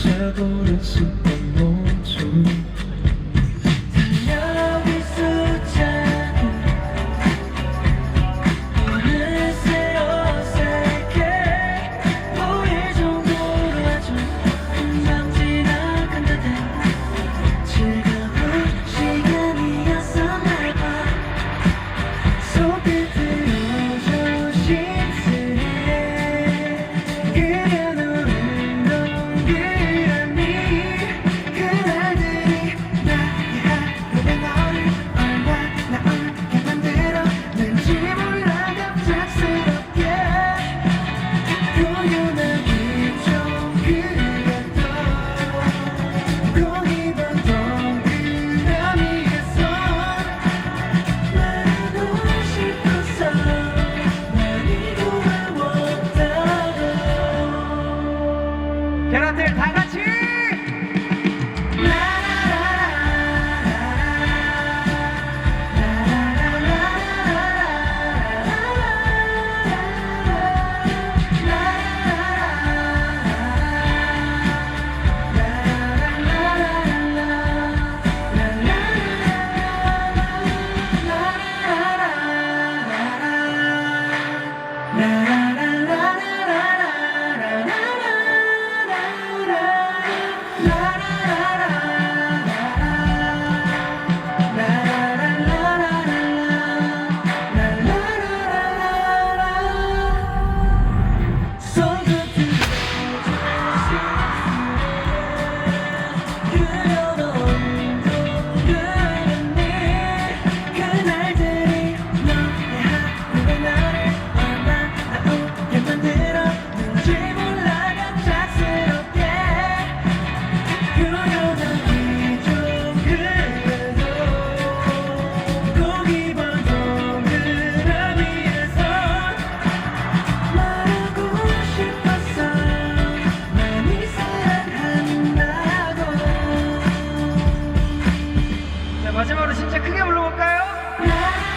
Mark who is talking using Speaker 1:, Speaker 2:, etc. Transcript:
Speaker 1: 잊어버렸어
Speaker 2: 네, 마지막으로 진짜 크게 불러볼까요?